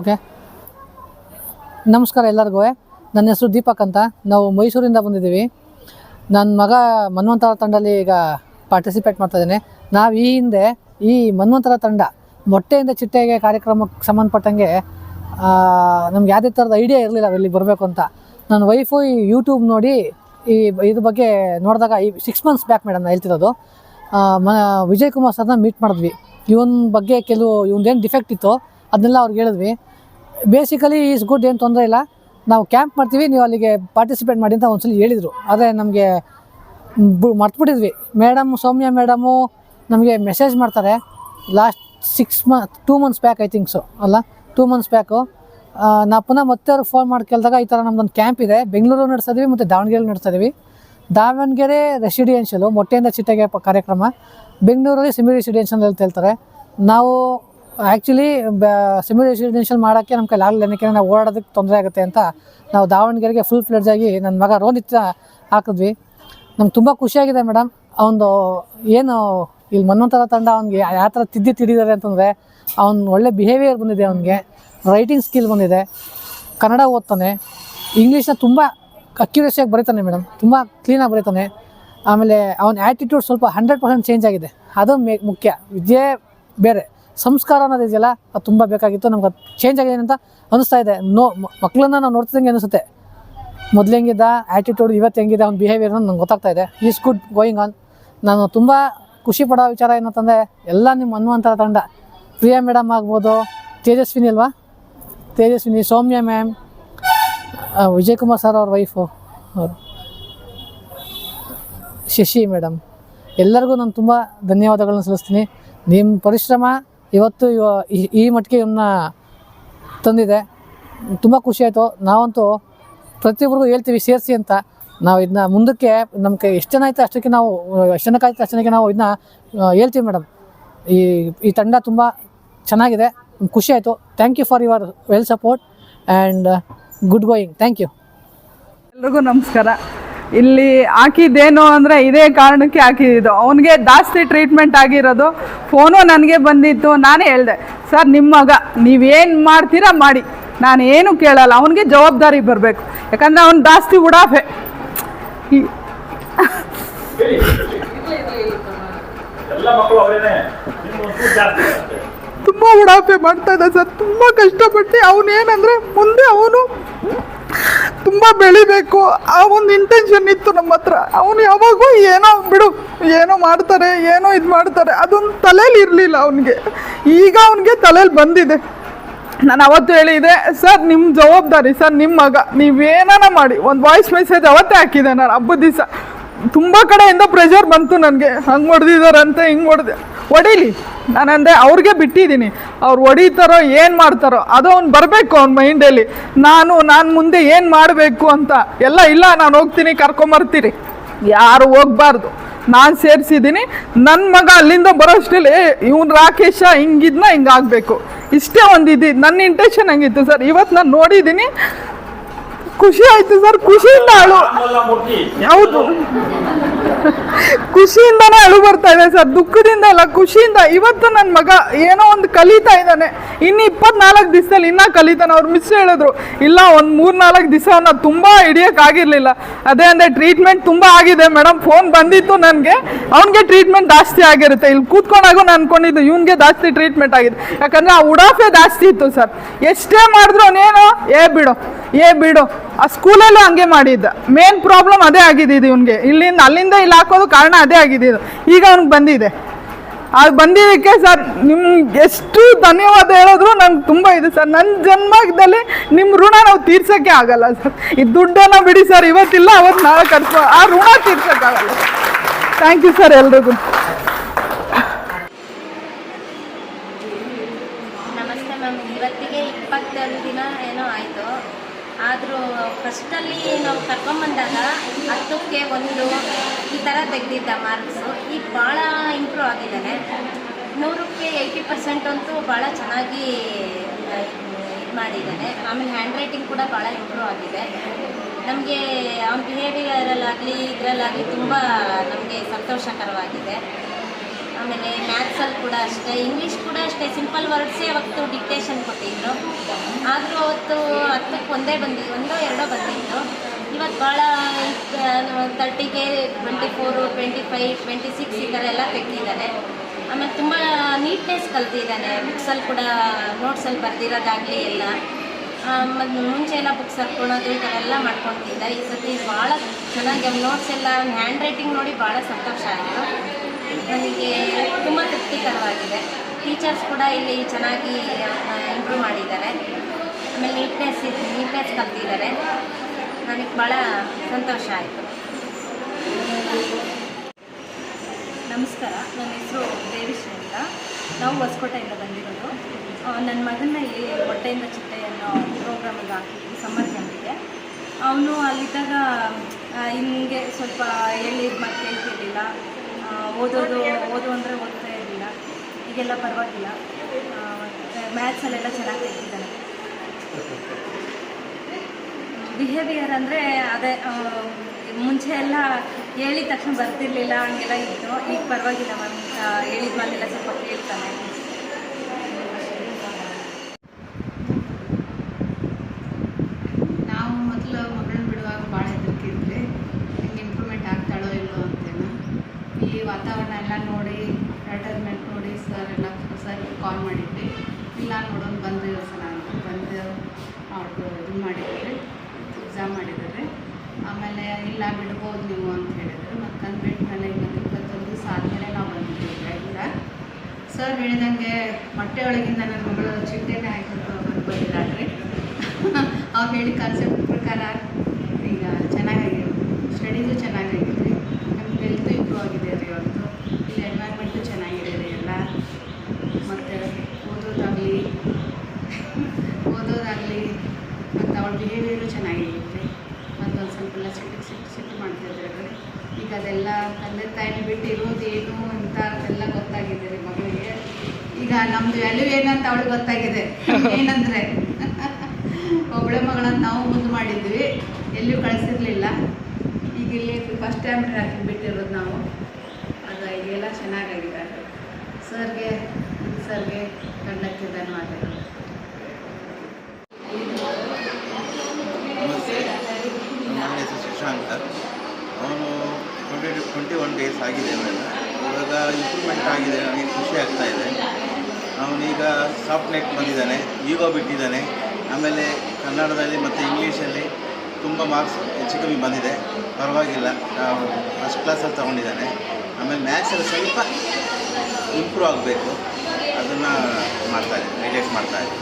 Okay. ನಮಸ್ಕಾರ ಎಲ್ಲರಿಗೂ. ನನ್ನ ಹೆಸರು ದೀಪಕ್ ಅಂತ. ನಾವು ಮೈಸೂರಿಂದ ಬಂದಿದ್ದೀವಿ. ನನ್ನ ಮಗ ಮನ್ವಂತರ ತಂಡದಲ್ಲಿ ಈಗ ಪಾರ್ಟಿಸಿಪೇಟ್ ಮಾಡ್ತಾ ಇದ್ದಾನೆ. ನಾವು ಈ ಹಿಂದೆ ಈ ಮನ್ವಂತರ ತಂಡ ಮೊಟ್ಟೆಯಿಂದ ಚಿಟ್ಟೆಗೆ ಕಾರ್ಯಕ್ರಮಕ್ಕೆ ಸಂಬಂಧಪಟ್ಟಂಗೆ ನಮ್ಗೆ ಯಾವುದೇ ಥರದ ಐಡಿಯಾ ಇರಲಿಲ್ಲ ಇಲ್ಲಿ ಬರಬೇಕು ಅಂತ. ನನ್ನ ವೈಫು ಈ ಯೂಟ್ಯೂಬ್ ನೋಡಿ ಈ ಇದ್ರ ಬಗ್ಗೆ ನೋಡಿದಾಗ ಈ ಸಿಕ್ಸ್ ಮಂತ್ಸ್ ಬ್ಯಾಕ್ ಮೇಡಮ್ ನಾನು ಹೇಳ್ತಿರೋದು. ಮ, ವಿಜಯ್ ಕುಮಾರ್ ಸರ್ನ ಮೀಟ್ ಮಾಡಿದ್ವಿ. ಇವನ ಬಗ್ಗೆ ಕೆಲವು, ಇವನದೇನು ಡಿಫೆಕ್ಟ್ ಇತ್ತು ಅದನ್ನೆಲ್ಲ ಅವ್ರಿಗೆ ಹೇಳಿದ್ವಿ. ಬೇಸಿಕಲಿ ಈಸ್ ಗುಡ್ ಏನು ತೊಂದರೆ ಇಲ್ಲ. ನಾವು ಕ್ಯಾಂಪ್ ಮಾಡ್ತೀವಿ, ನೀವು ಅಲ್ಲಿಗೆ ಪಾರ್ಟಿಸಿಪೇಟ್ ಮಾಡಿ ಅಂತ ಒಂದ್ಸಲಿ ಹೇಳಿದರು. ಆದರೆ ನಮಗೆ ಮರ್ತ್ಬಿಟ್ಟಿದ್ವಿ. ಮೇಡಮ್, ಸೌಮ್ಯ ಮೇಡಮು ನಮಗೆ ಮೆಸೇಜ್ ಮಾಡ್ತಾರೆ. Last six month two months back I thinks ಅಲ್ಲ? ಟೂ ಮಂತ್ಸ್ ಬ್ಯಾಕು ನಾವು ಪುನಃ ಮತ್ತೆ ಅವ್ರಿಗೆ ಫೋನ್ ಮಾಡಿ ಕೇಳಿದಾಗ ಈ ಥರ ನಮ್ಮದೊಂದು ಕ್ಯಾಂಪ್ ಇದೆ. ಬೆಂಗಳೂರು ನಡೆಸ್ತಾ ಮತ್ತು ದಾವಣಗೆರೆ ನಡೆಸ್ತಾ ದಾವಣಗೆರೆ ರೆಸಿಡೆನ್ಷಿಯಲು ಮೊಟ್ಟೆಯಿಂದ ಚಿಟ್ಟೆಗೆ ಕಾರ್ಯಕ್ರಮ. ಬೆಂಗಳೂರಲ್ಲಿ ಸಿಮಿ ರೆಸಿಡೆನ್ಷಿಯಲ್ ಅಂತ ಹೇಳ್ತಾರೆ. ನಾವು ಆ್ಯಕ್ಚುಲಿ ಸೆಮಿ ರೆಸಿಡೆನ್ಷಿಯಲ್ ಮಾಡೋಕ್ಕೆ ನಮ್ಮ ಕೈಲಿ ಆಗಲಿಲ್ಲ. ಏನಕ್ಕೆ ನಾವು ಓಡಾಡೋದಕ್ಕೆ ತೊಂದರೆ ಆಗುತ್ತೆ ಅಂತ ನಾವು ದಾವಣಗೆರೆಗೆ ಫುಲ್ ಫ್ಲೆಡ್ಜ್ ಆಗಿ ನನ್ನ ಮಗ ರೋನಿತ್ ಹಾಕಿದ್ವಿ. ನಮ್ಗೆ ತುಂಬ ಖುಷಿಯಾಗಿದೆ ಮೇಡಮ್ ಅವನು ಏನು ಇಲ್ಲಿ ಮನ್ನೊಂಥರ ತಂಡ ಅವ್ನಿಗೆ ಯಾವ ಥರ ತಿದ್ದಿ ತಿಳಿದಾರೆ ಅಂತಂದರೆ ಅವನು ಒಳ್ಳೆ ಬಿಹೇವಿಯರ್ ಬಂದಿದೆ ಅವನಿಗೆ. ರೈಟಿಂಗ್ ಸ್ಕಿಲ್ ಬಂದಿದೆ. ಕನ್ನಡ ಓದ್ತಾನೆ. ಇಂಗ್ಲೀಷ್ನ ತುಂಬ ಅಕ್ಯುರೇಸಿಯಾಗಿ ಬರೀತಾನೆ ಮೇಡಮ್ ತುಂಬ ಕ್ಲೀನಾಗಿ ಬರೀತಾನೆ. ಆಮೇಲೆ ಅವನ ಆ್ಯಟಿಟ್ಯೂಡ್ ಸ್ವಲ್ಪ ಹಂಡ್ರೆಡ್ ಪರ್ಸೆಂಟ್ ಚೇಂಜ್ ಆಗಿದೆ. ಅದು ಮುಖ್ಯ. ವಿದ್ಯೆ ಬೇರೆ. ಸಂಸ್ಕಾರ ಅನ್ನೋದು ಇದೆಯಲ್ಲ, ಅದು ತುಂಬ ಬೇಕಾಗಿತ್ತು, ನಮ್ಗೆ ಚೇಂಜ್ ಆಗಿದೆ ಅಂತ ಅನಿಸ್ತಾ ಇದೆ. ನೋ ಮಕ್ಕಳನ್ನ ನಾವು ನೋಡ್ತಿದ್ದಂಗೆ ಅನಿಸುತ್ತೆ. ಮೊದಲು ಹೆಂಗಿದ್ದ ಆ್ಯಟಿಟ್ಯೂಡ್ ಇವತ್ತು ಹೆಂಗಿದೆ, ಅವ್ನ ಬಿಹೇವಿಯರ್ ನಂಗೆ ಗೊತ್ತಾಗ್ತಾ ಇದೆ. ಈಸ್ ಗುಡ್ ಗೋಯಿಂಗ್ ಆನ್ ನಾನು ತುಂಬ ಖುಷಿ ಪಡೋ ವಿಚಾರ ಏನಂತಂದರೆ ಎಲ್ಲ ನಿಮ್ಮ ಅನ್ನುವಂಥ ತಂಡ, ಪ್ರಿಯಾ ಮೇಡಮ್ ಆಗ್ಬೋದು, ತೇಜಸ್ವಿನಿ ಅಲ್ವಾ? ತೇಜಸ್ವಿನಿ, ಸೌಮ್ಯ ಮ್ಯಾಮ್ ವಿಜಯ್ ಕುಮಾರ್ ಸರ್ ಅವ್ರ ವೈಫು ಅವರು. ಶಶಿ ಮೇಡಮ್ ಎಲ್ಲರಿಗೂ ನಾನು ತುಂಬ ಧನ್ಯವಾದಗಳನ್ನ ಸಲ್ಲಿಸ್ತೀನಿ. ನಿಮ್ಮ ಪರಿಶ್ರಮ ಇವತ್ತು ಇವ- ಈ- ಮಟ್ಟಿಗೆ ತಂದಿದೆ. ತುಂಬ ಖುಷಿ ಆಯಿತು. ನಾವಂತೂ ಪ್ರತಿಯೊಬ್ಬರಿಗೂ ಹೇಳ್ತೀವಿ ಸೇರಿಸಿ ಅಂತ. ನಾವು ಇದನ್ನ ಮುಂದಕ್ಕೆ ನಮಗೆ ಎಷ್ಟು ಜನ ಆಯ್ತು ಅಷ್ಟಕ್ಕೆ ನಾವು, ಎಷ್ಟು ಜನಕ್ಕೆ ಆಯ್ತು ಅಷ್ಟು ಜನಕ್ಕೆ ನಾವು ಇದನ್ನ ಹೇಳ್ತೀವಿ ಮೇಡಮ್. ಈ ಈ ತಂಡ ತುಂಬ ಚೆನ್ನಾಗಿದೆ. ಖುಷಿ ಆಯಿತು. Thank you for your well support and good going thank you ಎಲ್ರಿಗೂ ನಮಸ್ಕಾರ. ಇಲ್ಲಿ ಹಾಕಿದ್ದೇನು ಅಂದರೆ ಇದೇ ಕಾರಣಕ್ಕೆ ಹಾಕಿದ್ದು. ಅವನಿಗೆ ಜಾಸ್ತಿ ಟ್ರೀಟ್ಮೆಂಟ್ ಆಗಿರೋದು ಫೋನು ನನಗೆ ಬಂದಿತ್ತು ನಾನೇ ಹೇಳಿದೆ ಸರ್ ನಿಮ್ಮ ಮಗ ನೀವೇನು ಮಾಡ್ತೀರಾ ಮಾಡಿ ನಾನು ಏನು ಕೇಳಲ್ಲ ಅವನಿಗೆ ಜವಾಬ್ದಾರಿ ಬರಬೇಕು. ಯಾಕಂದರೆ ಅವ್ನು ಜಾಸ್ತಿ ಉಡಾಫೆ. ತುಂಬ ಉಡಾಫೆ ಮಾಡ್ತಾ ಇದ್ದ ಸರ್ ತುಂಬ ಕಷ್ಟಪಟ್ಟು ಅವನೇನಂದರೆ ಮುಂದೆ ಅವನು ತುಂಬ ಬೆಳಿಬೇಕು. ಆ ಒಂದು ಇಂಟೆನ್ಷನ್ ಇತ್ತು ನಮ್ಮ ಹತ್ರ. ಅವನು ಯಾವಾಗೂ ಏನೋ ಬಿಡು, ಏನೋ ಮಾಡ್ತಾರೆ, ಏನೋ ಇದು ಮಾಡ್ತಾರೆ, ಅದೊಂದು ತಲೆಯಲ್ಲಿ ಇರಲಿಲ್ಲ ಅವನಿಗೆ. ಈಗ ಅವನಿಗೆ ತಲೆಯಲ್ಲಿ ಬಂದಿದೆ. ನಾನು ಅವತ್ತು ಹೇಳಿದೆ, ಸರ್ ನಿಮ್ಮ ಜವಾಬ್ದಾರಿ, ಸರ್ ನಿಮ್ಮ ಮಗ, ನೀವೇನಾನ ಮಾಡಿ, ಒಂದು ವಾಯ್ಸ್ ಮೆಸೇಜ್ ಅವತ್ತೇ ಹಾಕಿದೆ ನಾನು ಹಬ್ಬದ ದಿವಸ. ತುಂಬ ಕಡೆಯಿಂದ ಪ್ರೆಷರ್ ಬಂತು ನನಗೆ. ಹಂಗೆ ಹೊಡೆದಿದ್ದಾರಂತೆ ಹಿಂಗೆ ಹೊಡೆದೆ ಹೊಡೀಲಿ ನಾನಂದೆ ಅವ್ರಿಗೆ ಬಿಟ್ಟಿದ್ದೀನಿ. ಅವ್ರು ಹೊಡಿತಾರೋ ಏನು ಮಾಡ್ತಾರೋ ಅದು ಅವ್ನು ಬರಬೇಕು ಅವ್ನ ಮೈಂಡಲ್ಲಿ ನಾನು ನಾನು ಮುಂದೆ ಏನು ಮಾಡಬೇಕು ಅಂತ. ಎಲ್ಲ ಇಲ್ಲ ನಾನು ಹೋಗ್ತೀನಿ ಕರ್ಕೊಂಬರ್ತೀರಿ ಯಾರು ಹೋಗ್ಬಾರ್ದು. ನಾನು ಸೇರಿಸಿದ್ದೀನಿ. ನನ್ನ ಮಗ ಅಲ್ಲಿಂದ ಬರೋಷ್ಟರಲ್ಲಿ ಇವನು ರಾಕೇಶ ಹಿಂಗಿದ್ನ ಹಿಂಗಾಗಬೇಕು ಇಷ್ಟೇ ಒಂದು ಇದು ನನ್ನ ಇಂಟೆನ್ಷನ್ ಹಂಗಿತ್ತು ಸರ್? ಇವತ್ತು ನಾನು ನೋಡಿದ್ದೀನಿ. ಖುಷಿ ಆಯಿತು ಸರ್ ಖುಷಿಯಿಂದ ಅವಳು ಹೌದು. ಖುಷಿಯಿಂದನೇ ಅಳು ಬರ್ತಾ ಇದೆ ಸರ್. ದುಃಖದಿಂದ ಅಲ್ಲ, ಖುಷಿಯಿಂದ ಇವತ್ತು ನನ್ನ ಮಗ ಏನೋ ಒಂದು ಕಲಿತಾ ಇದ್ದಾನೆ. ಇನ್ನು ಇಪ್ಪತ್ನಾಲ್ಕು ದಿವಸದಲ್ಲಿ ಇನ್ನೂ ಕಲಿತಾನೆ. ಅವ್ರು ಮಿಸ್ ಹೇಳಿದ್ರು, ಇಲ್ಲ, ಒಂದು ಮೂರು ನಾಲ್ಕು ದಿವಸ ನಾನು ತುಂಬ ಹಿಡಿಯೋಕ್ಕಾಗಿರಲಿಲ್ಲ ಅದೇ ಅಂದರೆ ಟ್ರೀಟ್ಮೆಂಟ್ ತುಂಬ ಆಗಿದೆ ಮೇಡಮ್ ಫೋನ್ ಬಂದಿತ್ತು ನನಗೆ. ಅವ್ನಿಗೆ ಟ್ರೀಟ್ಮೆಂಟ್ ಜಾಸ್ತಿ ಆಗಿರುತ್ತೆ. ಇಲ್ಲಿ ಕೂತ್ಕೊಂಡಾಗೂ ನಾನು ಅನ್ಕೊಂಡಿದ್ದು ಇವನಿಗೆ ಜಾಸ್ತಿ ಟ್ರೀಟ್ಮೆಂಟ್ ಆಗಿದೆ. ಯಾಕಂದರೆ ಆ ಉಡಾಫೆ ಜಾಸ್ತಿ ಇತ್ತು ಸರ್. ಎಷ್ಟೇ ಮಾಡಿದ್ರು ಅವನೇನು, ಏ ಬಿಡು ಏ ಬಿಡು. ಆ ಸ್ಕೂಲಲ್ಲೂ ಹಂಗೆ ಮಾಡಿದ್ದ. ಮೇನ್ ಪ್ರಾಬ್ಲಮ್ ಅದೇ ಆಗಿದ್ದು ಇವನಿಗೆ. ಇಲ್ಲಿಂದ ಅಲ್ಲಿಂದ ಇಲ್ಲಿ ಹಾಕೋದು ಕಾರಣ ಅದೇ ಆಗಿದ್ದು ಈಗ ಅವ್ನಿಗೆ ಬಂದಿದೆ. ಅದು ಬಂದಿದ್ದಕ್ಕೆ ಸರ್, ನಿಮ್ಗೆ ಎಷ್ಟು ಧನ್ಯವಾದ ಹೇಳಿದ್ರು ನಂಗೆ ತುಂಬ ಇದೆ ಸರ್. ನನ್ನ ಜನ್ಮದಲ್ಲಿ ನಿಮ್ಮ ಋಣ ನಾವು ತೀರ್ಸೋಕ್ಕೆ ಆಗಲ್ಲ ಸರ್. ಈ ದುಡ್ಡನ್ನ ಬಿಡಿ ಸರ್, ಇವತ್ತಿಲ್ಲ, ಅವತ್ತು ನಾಳೆ ಖರ್ಚು ಆ ಋಣ ತೀರ್ಸೋಕ್ಕಾಗಲ್ಲ ಥ್ಯಾಂಕ್ ಯು ಸರ್ ಎಲ್ರಿಗೂ. ನಮಸ್ತೆ ಮ್ಯಾಮ್, ಇವತ್ತಿಗೆ ಇಪ್ಪತ್ತೆರಡು ದಿನ ಏನೋ ಆಯಿತು. ಆದರೂ ಫಸ್ಟಲ್ಲಿ ನಾವು ಕರ್ಕೊಂಬಂದಾಗ ಹತ್ತಕ್ಕೆ ಒಂದು ಈ ಥರ ತೆಗೆದಿದ್ದ ಮಾರ್ಕ್ಸು ಈಗ ಭಾಳ ಇಂಪ್ರೂವ್ ಆಗಿದ್ದಾನೆ. ನೂರಕ್ಕೆ ಏಯ್ಟಿ ಪರ್ಸೆಂಟ್ ಅಂತೂ ಭಾಳ ಚೆನ್ನಾಗಿ ಇದು ಮಾಡಿದ್ದಾನೆ. ಆಮೇಲೆ ಹ್ಯಾಂಡ್ ರೈಟಿಂಗ್ ಕೂಡ ಭಾಳ ಇಂಪ್ರೂವ್ ಆಗಿದೆ. ನಮಗೆ ಅವನ ಬಿಹೇವಿಯರಲ್ಲಾಗಲಿ ಇದರಲ್ಲಾಗಲಿ ತುಂಬ ನಮಗೆ ಸಂತೋಷಕರವಾಗಿದೆ. ಆಮೇಲೆ ಮ್ಯಾಥ್ಸಲ್ಲಿ ಕೂಡ ಅಷ್ಟೇ ಇಂಗ್ಲೀಷ್ ಕೂಡ ಅಷ್ಟೇ ಸಿಂಪಲ್ ವರ್ಡ್ಸೇ ಅವತ್ತು ಡಿಕ್ಟೇಷನ್ ಕೊಟ್ಟಿದ್ರು. ಆದರೂ ಅವತ್ತು ಹತ್ತಕ್ಕೆ ಒಂದೇ ಬಂದಿ ಒಂದೋ ಎರಡೋ ಬಂದಿತ್ತು. ಇವತ್ತು ಭಾಳ ತರ್ಟಿಗೆ twenty four twenty five twenty six ಈ ಥರ ಎಲ್ಲ ತೆಗ್ದಿದ್ದಾನೆ ಆಮೇಲೆ ತುಂಬ ನೀಟ್ನೆಸ್ ಕಲ್ತಿದ್ದಾನೆ ಬುಕ್ಸಲ್ಲಿ ಕೂಡ ನೋಟ್ಸಲ್ಲಿ ಬರ್ದಿರೋದಾಗಲಿ ಎಲ್ಲ. ಮತ್ತು ಮುಂಚೆ ಎಲ್ಲ ಬುಕ್ಸ್ ಹರ್ಕೊಳೋದು ಈ ಥರ ಎಲ್ಲ ಮಾಡ್ಕೊತಿದ್ದ. ಈ ಸತಿ ಭಾಳ ಚೆನ್ನಾಗಿ ನೋಟ್ಸ್ ಎಲ್ಲ ಹ್ಯಾಂಡ್ ರೈಟಿಂಗ್ ನೋಡಿ ಭಾಳ ಸಂತೋಷ ಆಯಿತು. ನನಗೆ ತುಂಬ ತೃಪ್ತಿಕರವಾಗಿದೆ. ಟೀಚರ್ಸ್ ಕೂಡ ಇಲ್ಲಿ ಚೆನ್ನಾಗಿ ಇಂಪ್ರೂವ್ ಮಾಡಿದ್ದಾರೆ. ಆಮೇಲೆ ನೀಟ್ನೆಸ್ ನೀಟ್ನೆಸ್ ಕಲ್ತಿದ್ದಾರೆ. ನನಗೆ ಭಾಳ ಸಂತೋಷ ಆಯಿತು. ನಮಸ್ಕಾರ ನನ್ನ ಹೆಸರು ದೇವಿಶ್ರೀ ಅಂತ ನಾವು ಹೊಸಕೋಟೆಯಿಂದ ಬಂದಿರೋದು. ನನ್ನ ಮಗನ ಇಲ್ಲಿ ಹೊಟ್ಟೆಯಿಂದ ಚಿಟ್ಟೆ ಅನ್ನೋ ಪ್ರೋಗ್ರಾಮಿಗೆ ಹಾಕಿದ್ವಿ ಸಮ್ಮರ್ ಕ್ಯಾಂಪಿಗೆ ಅವನು ಅಲ್ಲಿದ್ದಾಗ ಹಿಂಗೆ ಸ್ವಲ್ಪ ಹೇಳಿದ ಮಾತು ಕೇಳ್ತಿರ್ಲಿಲ್ಲ. ಆ, ಓದೋದು, ಓದು ಅಂದರೆ ಓದ್ತಾ ಇರಲಿಲ್ಲ ಈಗೆಲ್ಲ ಪರವಾಗಿಲ್ಲ. ಮ್ಯಾಥ್ಸಲ್ಲೆಲ್ಲ ಚೆನ್ನಾಗಿ ತೆಗ್ದಿದ್ದಾನೆ ಬಿಹೇವಿಯರ್ ಅಂದರೆ ಅದೇ ಮುಂಚೆ ಎಲ್ಲ ಹೇಳಿದ ತಕ್ಷಣ ಬರ್ತಿರ್ಲಿಲ್ಲ, ಹಂಗೆಲ್ಲ ಇತ್ತು. ಈಗ ಪರವಾಗಿಲ್ಲ ಮ್ಯಾಮ್ ಹೇಳಿದ ಮಾತೆಲ್ಲ ಸ್ವಲ್ಪ ಕೇಳ್ತಾನೆ ನಾವು ಮೊದಲು ಮಗಳನ್ನ ಬಿಡುವಾಗ ಭಾಳ ಹೆದರಿಕೆ ಇದ್ವಿ ಹಿಂಗೆ ಇಂಪ್ರೂವ್ಮೆಂಟ್ ಆಗ್ತಾಳೋ ಇಲ್ಲೋ ಅಂತೇನು ಇಲ್ಲಿ ವಾತಾವರಣ ಎಲ್ಲ ನೋಡಿ ಅಡ್ವರ್ಟೈಸ್ಮೆಂಟ್ ನೋಡಿ ಸರ್ ಎಲ್ಲ ಸರ್ ಕಾಲ್ ಮಾಡಿದ್ವಿ ಇಲ್ಲ ನೋಡೋಣ ಬಂದು ಸಲ ಅಂತ ಬಂದು ಅವ್ರದ್ದು ಇದು ಮಾಡಿದ್ದಾರೆ ಎಕ್ಸಾಮ್ ಮಾಡಿದ್ದಾರೆ. ಆಮೇಲೆ ಇಲ್ಲ ಬಿಡ್ಬೋದು ನೀವು ಅಂತ ಹೇಳಿದರು. ಮತ್ತು ತಂದು ಬಿಟ್ಟ ಮೇಲೆ ಇವತ್ತು ಇಪ್ಪತ್ತೊಂದು ಆದಮೇಲೆ ನಾವು ಬಂದಿದ್ದೀವಿ ಕೂಡ ಸರ್ ಹೇಳಿದಂಗೆ ಮೊಟ್ಟೆ ಒಳಗಿಂದ ನನ್ನ ಮಗಳು ಚಿಟ್ಟೆನೇ ಹಾಕಿಟ್ಟು ಬಂದಿದ್ದಾಳ್ರಿ ಅವ್ರು ಹೇಳಿ ಕಾನ್ಸೆಪ್ಟ್ ಪ್ರಕಾರ ಈಗ ಚೆನ್ನಾಗಿದೆ ಸ್ಟಡೀಸು ಚೆನ್ನಾಗಿದೆ ರೀ ನಮ್ಗೆ ಹೆಲ್ತು ಇಂಪ್ರೂವ್ ಆಗಿದೆ ರೀ ಅವ್ರದ್ದು ಇಲ್ಲಿ ಎನ್ವೈರ್ಮೆಂಟು ಚೆನ್ನಾಗಿದೆ ರೀ ಎಲ್ಲ ಮತ್ತು ಓದೋದಾಗಲಿ ಓದೋದಾಗಲಿ ಅವಳ ಬಿಹೇವಿಯರು ಚೆನ್ನಾಗಿರುತ್ತೆ. ರೀ ಮತ್ತು ಒಂದು ಸ್ವಲ್ಪ ಎಲ್ಲ ಸಿಟ್ಟು ಸಿಟ್ಟು ಸಿಟ್ಟು ಮಾಡ್ತಿದ್ದಾರೆ ಈಗ ಅದೆಲ್ಲ ತಂದೆ ತಾಯಿನ ಬಿಟ್ಟು ಇರೋದು ಏನು ಅಂತ ಅದೆಲ್ಲ ಗೊತ್ತಾಗಿದೆ ರೀ ಮಗಳಿಗೆ. ಈಗ ನಮ್ಮದು ವ್ಯಾಲ್ಯೂ ಏನಂತ ಅವಳಿಗೆ ಗೊತ್ತಾಗಿದೆ. ಏನಂದರೆ ಒಬ್ಬಳೆ ಮಗಳನ್ನು ನಾವು ಮುಂದೆ ಮಾಡಿದ್ವಿ. ಎಲ್ಲಿಯೂ ಕಳಿಸಿರ್ಲಿಲ್ಲ. ಈಗ ಇಲ್ಲಿ ಫಸ್ಟ್ ಟೈಮ್ ಹಾಕಿ ಬಿಟ್ಟಿರೋದು ನಾವು. ಅದು ಈಗೆಲ್ಲ ಚೆನ್ನಾಗಾಗಿದೆ. ಸರ್ಗೆ ಸರ್ಗೆ ಕಂಡಕ್ಕೆ ಧನ್ಯವಾದಗಳು ನಮಸ್ತೆ ನಮ್ಮ ಶಶಾಂಕ ಅವನು ಟ್ವೆಂಟಿ ಟ್ವೆಂಟಿ ಒನ್ ಡೇಸ್ ಆಗಿದೆ ಅವೆಲ್ಲ ಇವಾಗ ಇಂಪ್ರೂವ್ಮೆಂಟ್ ಆಗಿದೆ, ನನಗೆ ಖುಷಿ ಆಗ್ತಾ ಇದೆ. ಅವನೀಗ ಸಾಫ್ಟ್ ನೆಕ್ ಬಂದಿದ್ದಾನೆ ಈಗೋ ಬಿಟ್ಟಿದ್ದಾನೆ. ಆಮೇಲೆ ಕನ್ನಡದಲ್ಲಿ ಮತ್ತು ಇಂಗ್ಲೀಷಲ್ಲಿ ತುಂಬ ಮಾರ್ಕ್ಸ್ ಹೆಚ್ಚು ಕಮ್ಮಿ ಬಂದಿದೆ. ಪರವಾಗಿಲ್ಲ ಫಸ್ಟ್ ಕ್ಲಾಸಲ್ಲಿ ತೊಗೊಂಡಿದ್ದಾನೆ. ಆಮೇಲೆ ಮ್ಯಾಥ್ಸಲ್ಲಿ ಸ್ವಲ್ಪ ಇಂಪ್ರೂವ್ ಆಗಬೇಕು. ಅದನ್ನು ಮಾಡ್ತಾಯಿದ್ದೆ ಹೈಲೈಟ್ ಮಾಡ್ತಾಯಿದ್ದೆ